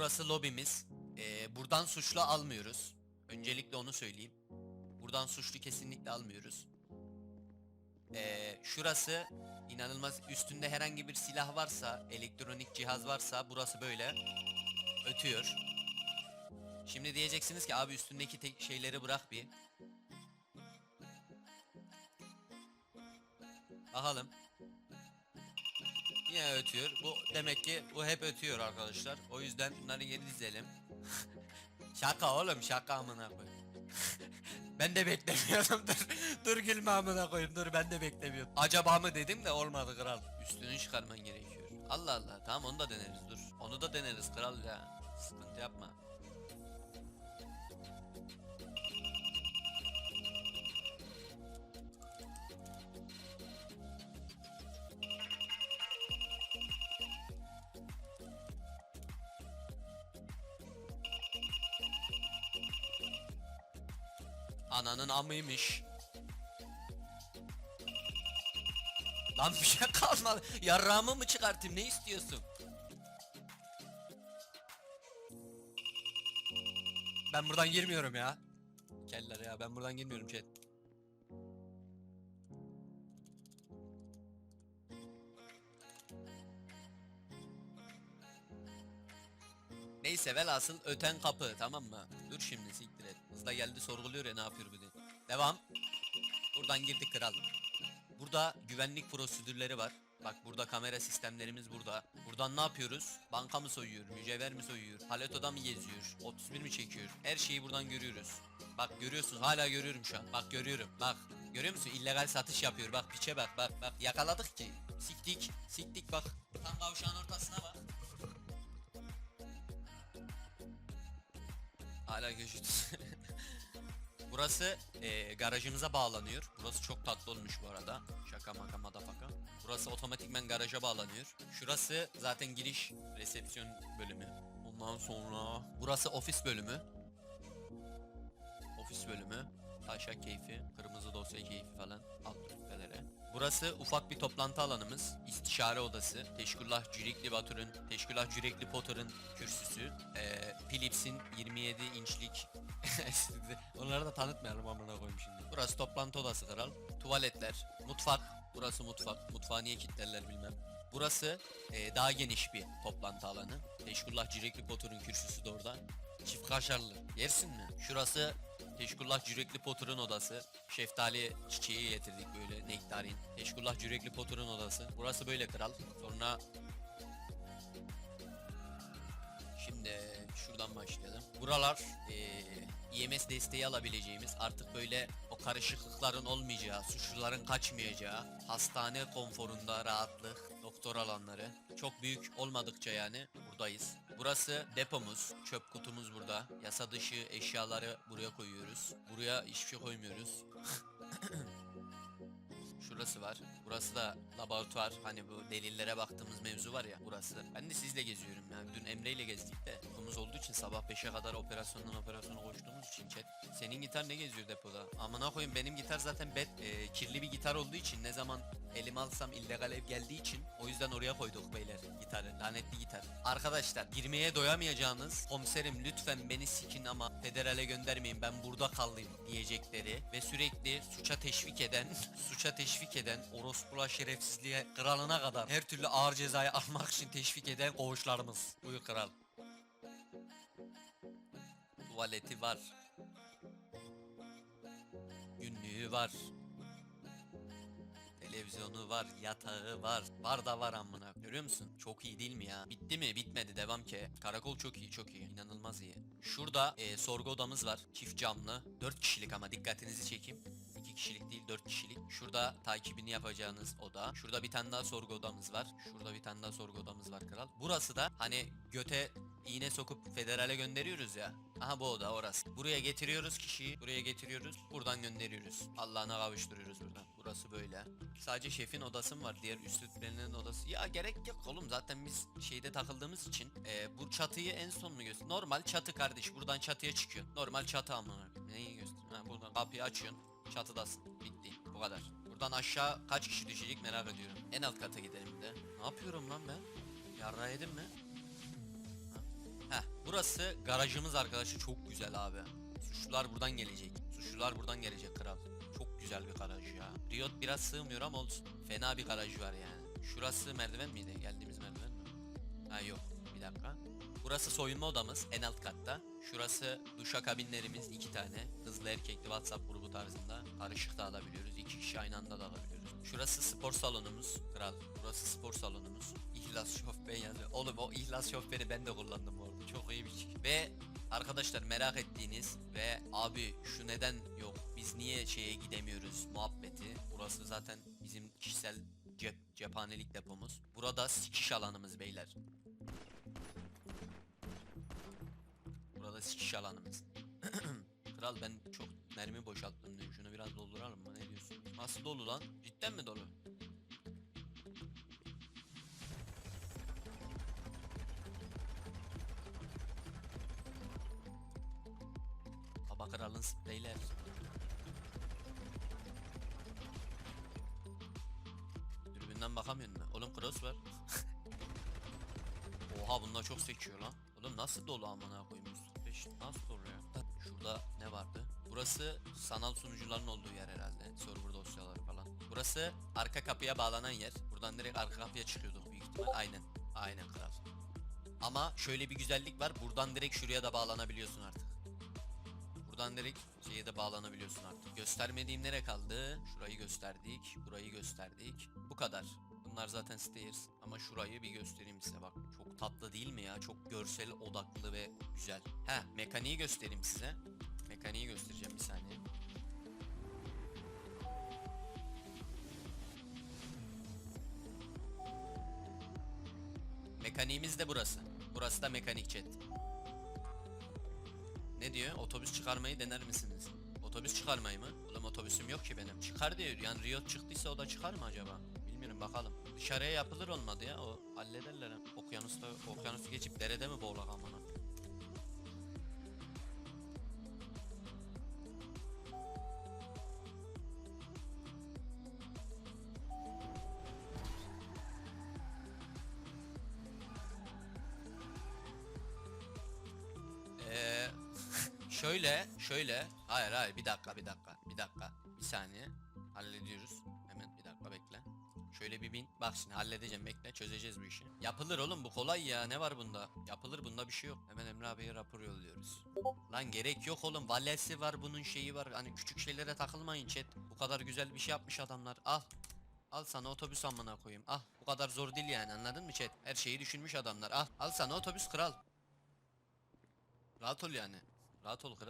Burası lobimiz. Ee, buradan suçlu almıyoruz. Öncelikle onu söyleyeyim. Buradan suçlu kesinlikle almıyoruz. Ee, şurası inanılmaz üstünde herhangi bir silah varsa, elektronik cihaz varsa burası böyle ötüyor. Şimdi diyeceksiniz ki abi üstündeki tek şeyleri bırak bir. Bakalım. Yine ötüyor. Bu demek ki bu hep ötüyor arkadaşlar. O yüzden bunları geri dizelim. şaka oğlum şaka amına koyayım. ben de beklemiyordum dur. dur gülme amına koyayım dur ben de beklemiyordum. Acaba mı dedim de olmadı kral. Üstünü çıkarman gerekiyor. Allah Allah tamam onu da deneriz dur. Onu da deneriz kral ya. Sıkıntı yapma. Ananın amıymış. Lan bir şey kalmadı. Yarrağımı mı çıkartayım ne istiyorsun? Ben buradan girmiyorum ya. Keller ya ben buradan girmiyorum chat. Neyse velhasıl öten kapı tamam mı? Dur şimdi siktir et. Hızla geldi sorguluyor ya ne yapıyor bu diye. Devam. Buradan girdik kral. Burada güvenlik prosedürleri var. Bak burada kamera sistemlerimiz burada. Buradan ne yapıyoruz? Banka mı soyuyor? Mücevher mi soyuyor? Paletoda mı geziyor? 31 mi çekiyor? Her şeyi buradan görüyoruz. Bak görüyorsun hala görüyorum şu an. Bak görüyorum. Bak. Görüyor musun? İllegal satış yapıyor. Bak piçe bak bak bak. Yakaladık ki. Siktik. Siktik bak. Tam kavşağın ortasına bak. Hala köşede. Burası eee, garajımıza bağlanıyor. Burası çok tatlı olmuş bu arada. Şaka maka madafaka. Burası otomatikmen garaja bağlanıyor. Şurası zaten giriş resepsiyon bölümü. Ondan sonra burası ofis bölümü. Ofis bölümü. Taşak keyfi, kırmızı dosya keyfi falan. Alt rütbelere. Burası ufak bir toplantı alanımız. İstişare odası. Teşkullah Cürikli Batur'un, Teşkullah Cürekli Potter'ın kürsüsü. Ee, Philips'in 27 inçlik Onları da tanıtmayalım amına koyayım şimdi. Burası toplantı odası kral. Tuvaletler, mutfak. Burası mutfak. Mutfağı niye kilitlerler bilmem. Burası e, daha geniş bir toplantı alanı. Teşkullah Cirekli Potter'ın kürsüsü de orada. Çift kaşarlı. Yersin mi? Şurası Teşkullah Cürekli Potter'ın odası. Şeftali çiçeği getirdik böyle nektarin. Teşkullah Cürekli Potter'ın odası. Burası böyle kral. Sonra Şimdi şuradan başlayalım. Buralar eee IMS desteği alabileceğimiz artık böyle o karışıklıkların olmayacağı, suçluların kaçmayacağı, hastane konforunda rahatlık, doktor alanları çok büyük olmadıkça yani buradayız. Burası depomuz, çöp kutumuz burada. Yasa dışı eşyaları buraya koyuyoruz. Buraya hiçbir şey koymuyoruz. Şurası var. Burası da laboratuvar. Hani bu delillere baktığımız mevzu var ya burası. Ben de sizle geziyorum yani. Dün Emre ile gezdik de. İçin sabah 5'e kadar operasyondan operasyona koştuğumuz için chat. Senin gitar ne geziyor depoda? Amına koyayım benim gitar zaten bet, e, kirli bir gitar olduğu için ne zaman elime alsam illegal ev geldiği için o yüzden oraya koyduk beyler gitarı. Lanetli gitar. Arkadaşlar girmeye doyamayacağınız komiserim lütfen beni sikin ama federale göndermeyin ben burada kalayım diyecekleri ve sürekli suça teşvik eden suça teşvik eden orospula şerefsizliğe kralına kadar her türlü ağır cezayı almak için teşvik eden koğuşlarımız. Buyur kral. Tuvaleti var. Günlüğü var. Televizyonu var, yatağı var. Var da var amına. Görüyor musun? Çok iyi değil mi ya? Bitti mi? Bitmedi. Devam ki. Karakol çok iyi, çok iyi. İnanılmaz iyi. Şurada e, sorgu odamız var. Çift camlı. 4 kişilik ama dikkatinizi çekeyim. 2 kişilik değil 4 kişilik. Şurada takibini yapacağınız oda. Şurada bir tane daha sorgu odamız var. Şurada bir tane daha sorgu odamız var kral. Burası da hani göte iğne sokup federale gönderiyoruz ya. Aha bu oda orası. Buraya getiriyoruz kişiyi. Buraya getiriyoruz. Buradan gönderiyoruz. Allah'ına kavuşturuyoruz buradan. Burası böyle. Sadece şefin odası mı var? Diğer üst rütbelilerin odası. Ya gerek yok oğlum. Zaten biz şeyde takıldığımız için e, bu çatıyı en son mu göster? Normal çatı kardeş. Buradan çatıya çıkıyor. Normal çatı amına. Neyi göster? Ha, buradan kapıyı açıyorsun. Çatıdasın. Bitti. Bu kadar. Buradan aşağı kaç kişi düşecek merak ediyorum. En alt kata gidelim de. Ne yapıyorum lan ben? Yarra yedim mi? Ha? Heh, burası garajımız arkadaşlar çok güzel abi. Suçlular buradan gelecek. Suçlular buradan gelecek kral. Çok güzel bir garaj ya. Riot biraz sığmıyor ama olsun. Fena bir garaj var yani. Şurası merdiven miydi? Geldiğimiz merdiven mi? Ha yok. Bir dakika. Burası soyunma odamız en alt katta. Şurası duşa kabinlerimiz iki tane. Hızlı erkekli WhatsApp grubu tarzında. Karışık da alabiliyoruz. iki kişi aynı anda da alabiliyoruz. Şurası spor salonumuz. Kral. Burası spor salonumuz. İhlas şofben yazıyor. Oğlum o ihlas şofbeni ben de kullandım orada. Çok iyi bir şey. Ve arkadaşlar merak ettiğiniz ve abi şu neden yok biz niye şeye gidemiyoruz muhabbeti. Burası zaten bizim kişisel cep cephanelik depomuz. Burada sikiş alanımız beyler. Burada sikiş. Kral ben çok mermi boşalttım diyor. Şunu biraz dolduralım mı? Ne diyorsun? Nasıl dolu lan? Cidden mi dolu? Baba kralın spreyler. Dürbünden bakamıyorsun mu? Oğlum cross var. Oha bunlar çok sekiyor lan. Oğlum nasıl dolu amına koyayım? Beş nasıl dolu ya? Şurada ne vardı? Burası sanal sunucuların olduğu yer herhalde. Server dosyaları falan. Burası arka kapıya bağlanan yer. Buradan direkt arka kapıya çıkıyorduk büyük ihtimal. Aynen. Aynen kral. Ama şöyle bir güzellik var. Buradan direkt şuraya da bağlanabiliyorsun artık. Buradan direkt şeye de bağlanabiliyorsun artık. Göstermediğim nere kaldı? Şurayı gösterdik. Burayı gösterdik. Bu kadar. Bunlar zaten stairs. Ama şurayı bir göstereyim size bak. Çok tatlı değil mi ya? Çok görsel odaklı ve güzel. He mekaniği göstereyim size. Mekaniği göstereceğim bir saniye. Mekaniğimiz de burası. Burası da mekanik chat. Ne diyor? Otobüs çıkarmayı dener misiniz? Otobüs çıkarmayı mı? Oğlum otobüsüm yok ki benim. Çıkar diyor. Yani Riot çıktıysa o da çıkar mı acaba? Bilmiyorum bakalım. Dışarıya yapılır olmadı ya. O hallederler. ha. Okyanusta okyanusu geçip derede mi boğulak amına? Ee, şöyle, şöyle. Hayır hayır bir dakika bir dakika bir dakika. Bir saniye. Hallediyoruz. Hemen bir dakika bekle. Şöyle bir bin. Bak şimdi halledeceğim bekle çözeceğiz bu işi. Yapılır oğlum bu kolay ya ne var bunda? Yapılır bunda bir şey yok. Hemen Emre abiye rapor yolluyoruz. Lan gerek yok oğlum valesi var bunun şeyi var. Hani küçük şeylere takılmayın chat. Bu kadar güzel bir şey yapmış adamlar. Al. Al sana otobüs amına koyayım. Al. Bu kadar zor değil yani anladın mı chat? Her şeyi düşünmüş adamlar. Al. Al sana otobüs kral. Rahat ol yani. Rahat ol kral.